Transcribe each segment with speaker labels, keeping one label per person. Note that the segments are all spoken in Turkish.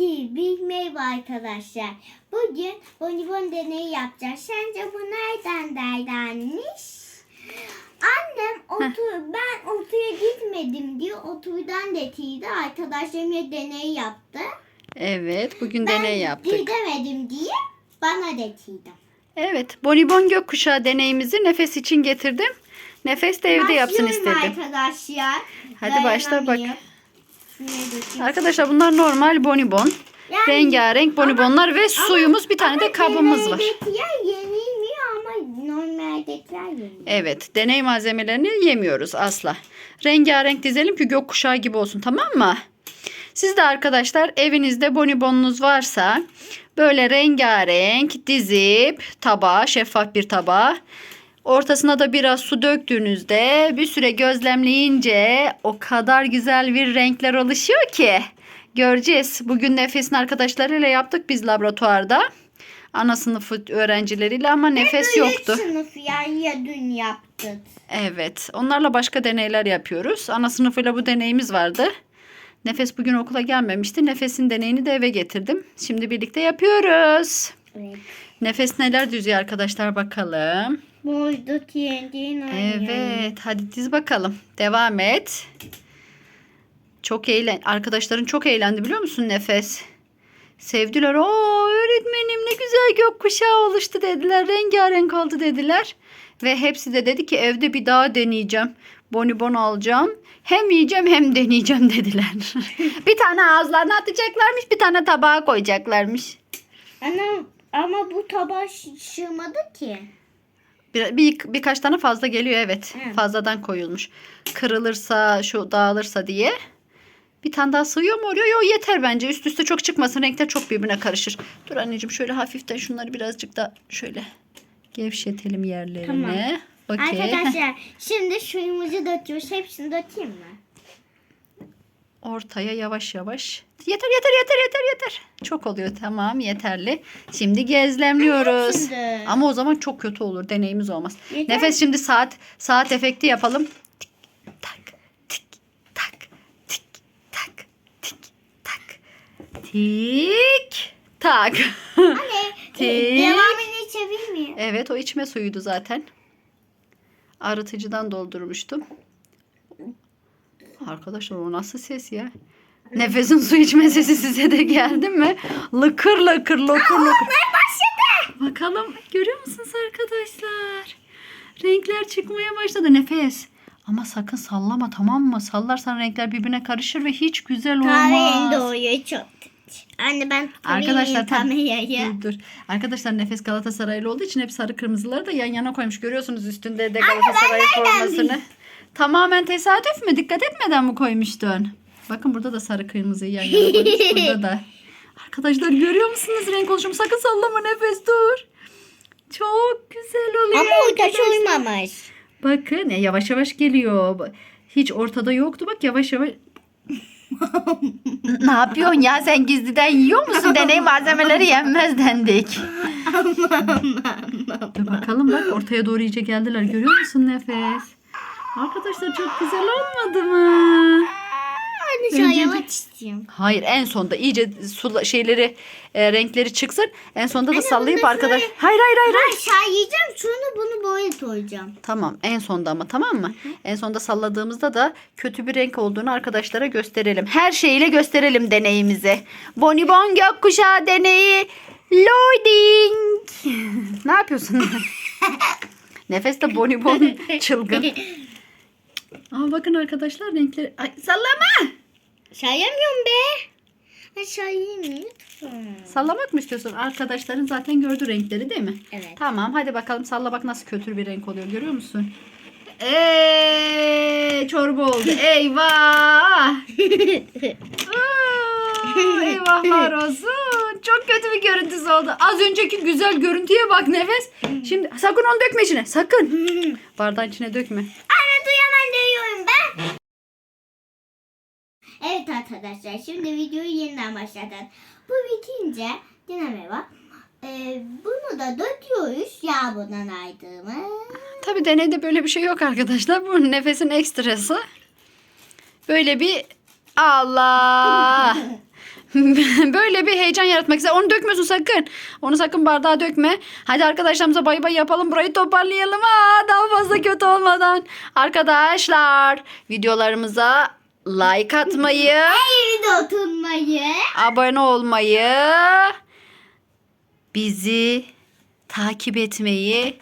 Speaker 1: TV merhaba arkadaşlar. Bugün bonibon deneyi yapacağız. Sence bu nereden derlenmiş? Annem otur, ben otuya gitmedim diye oturdan getirdi. Arkadaşlarım ya deney yaptı.
Speaker 2: Evet, bugün
Speaker 1: ben
Speaker 2: deney yaptık.
Speaker 1: gidemedim diye bana getirdi.
Speaker 2: Evet, bonibon gökkuşağı deneyimizi nefes için getirdim. Nefes de evde yapsın
Speaker 1: Başlıyorum
Speaker 2: istedim.
Speaker 1: arkadaşlar.
Speaker 2: Hadi başla bak. Arkadaşlar bunlar normal bonibon.
Speaker 1: Yani-
Speaker 2: Rengarenk bonibonlar ve suyumuz bir tane de
Speaker 1: Ama
Speaker 2: kabımız var.
Speaker 1: deneydekiler yenilmiyor ama normaldekiler yeniliyor.
Speaker 2: Evet, deney malzemelerini yemiyoruz asla. Rengarenk dizelim ki gökkuşağı gibi olsun tamam mı? Siz de arkadaşlar evinizde bonibonunuz varsa böyle rengarenk dizip tabağa, şeffaf bir tabağa ortasına da biraz su döktüğünüzde bir süre gözlemleyince o kadar güzel bir renkler oluşuyor ki. Göreceğiz. Bugün Nefes'in arkadaşlarıyla yaptık biz laboratuvarda. Ana sınıfı öğrencileriyle ama nefes yoktu.
Speaker 1: sınıf yani ya dün yaptık.
Speaker 2: Evet. Onlarla başka deneyler yapıyoruz. Ana sınıfıyla bu deneyimiz vardı. Nefes bugün okula gelmemişti. Nefes'in deneyini de eve getirdim. Şimdi birlikte yapıyoruz.
Speaker 1: Evet.
Speaker 2: Nefes neler düzüyor arkadaşlar bakalım.
Speaker 1: Boydu TNT'nin
Speaker 2: Evet. Hadi diz bakalım. Devam et. Çok eğlen. Arkadaşların çok eğlendi biliyor musun Nefes? Sevdiler. Oo öğretmenim ne güzel gökkuşağı oluştu dediler. Rengarenk oldu dediler. Ve hepsi de dedi ki evde bir daha deneyeceğim. Bonibon alacağım. Hem yiyeceğim hem deneyeceğim dediler. bir tane ağızlarına atacaklarmış bir tane tabağa koyacaklarmış.
Speaker 1: Ana, ama bu tabağa sığmadı ki.
Speaker 2: Bir, bir, birkaç tane fazla geliyor evet.
Speaker 1: Evet.
Speaker 2: Fazladan koyulmuş. Kırılırsa şu dağılırsa diye. Bir tane daha sığıyor mu oraya? Yok yeter bence. Üst üste çok çıkmasın. Renkler çok birbirine karışır. Dur anneciğim şöyle hafiften şunları birazcık da şöyle gevşetelim yerlerine.
Speaker 1: Tamam.
Speaker 2: Okey.
Speaker 1: Arkadaşlar şimdi suyumuzu döküyoruz. Hepsini dökeyim mi?
Speaker 2: Ortaya yavaş yavaş. Yeter yeter yeter yeter yeter. Çok oluyor tamam yeterli. Şimdi gezlemliyoruz.
Speaker 1: Şimdi.
Speaker 2: Ama o zaman çok kötü olur. Deneyimiz olmaz.
Speaker 1: Yeter.
Speaker 2: Nefes şimdi saat saat efekti yapalım. Tik tak tik tak tik tak tik tak tik tak.
Speaker 1: Anne
Speaker 2: Tik.
Speaker 1: devamını içebilir miyim?
Speaker 2: evet o içme suyuydu zaten. Arıtıcıdan doldurmuştum. Arkadaşlar o nasıl ses ya? Nefesin su içme sesi size de geldi mi? Lıkır lıkır lıkır lıkır. Bakalım görüyor musunuz arkadaşlar? Renkler çıkmaya başladı. Nefes. Ama sakın sallama tamam mı? Sallarsan renkler birbirine karışır ve hiç güzel
Speaker 1: Kahverengi
Speaker 2: olmaz.
Speaker 1: oluyor çok. Anne ben
Speaker 2: Arkadaşlar tam-. Dur, dur. Arkadaşlar Nefes Galatasaraylı olduğu için hep sarı kırmızıları da yan yana koymuş. Görüyorsunuz üstünde de Galatasaray formasını. Tamamen tesadüf mü? Dikkat etmeden mi koymuştun? Bakın burada da sarı kırmızıyı yan yana koymuş. burada da. Arkadaşlar görüyor musunuz renk oluşumu? Sakın sallama Nefes dur. Çok güzel oluyor.
Speaker 1: Ama o taş uymamış.
Speaker 2: Bakın ya yavaş yavaş geliyor. Hiç ortada yoktu bak yavaş yavaş. ne yapıyorsun ya sen gizliden yiyor musun? Deney malzemeleri yenmez dendik. Dur bakalım bak ortaya doğru iyice geldiler. Görüyor musun nefes? Arkadaşlar çok güzel olmadı mı?
Speaker 1: Anne şu
Speaker 2: Önce-
Speaker 1: yavaş istiyorum.
Speaker 2: Hayır en sonda iyice su şeyleri e, renkleri çıksın. En sonda da
Speaker 1: Anne,
Speaker 2: sallayıp arkadaş.
Speaker 1: şöyle-
Speaker 2: Hayır hayır hayır. hayır.
Speaker 1: Aşağı yiyeceğim sonra bunu böyle koyacağım.
Speaker 2: Tamam en sonda ama tamam mı? En sonda salladığımızda da kötü bir renk olduğunu arkadaşlara gösterelim. Her şeyiyle gösterelim deneyimizi. Bonibon gökkuşağı deneyi loading. ne yapıyorsun? Nefes de bonibon çılgın. Aa, bakın arkadaşlar renkleri. Ay, sallama.
Speaker 1: Sayamıyorum be. Aşağı yiyeyim lütfen.
Speaker 2: Sallamak mı istiyorsun? Arkadaşların zaten gördü renkleri değil mi?
Speaker 1: Evet.
Speaker 2: Tamam hadi bakalım salla bak nasıl kötü bir renk oluyor görüyor musun? Eee çorba oldu. Eyvah. Aa, eyvahlar olsun. Çok kötü bir görüntüsü oldu. Az önceki güzel görüntüye bak nefes. Şimdi sakın onu dökme içine. Sakın. Bardağın içine dökme.
Speaker 1: Evet arkadaşlar şimdi videoyu yeniden başladık. Bu bitince yine merhaba. Ee, bunu da döküyoruz ya bundan aydığımız.
Speaker 2: Tabi deneyde böyle bir şey yok arkadaşlar. Bu nefesin ekstrası. Böyle bir Allah. böyle bir heyecan yaratmak ister. Onu dökmüyorsun sakın. Onu sakın bardağa dökme. Hadi arkadaşlarımıza bay bay yapalım. Burayı toparlayalım. Aa, daha fazla kötü olmadan. Arkadaşlar videolarımıza like atmayı,
Speaker 1: Eğri oturmayı.
Speaker 2: abone olmayı, bizi takip etmeyi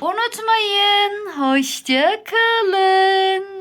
Speaker 2: unutmayın. Hoşça kalın.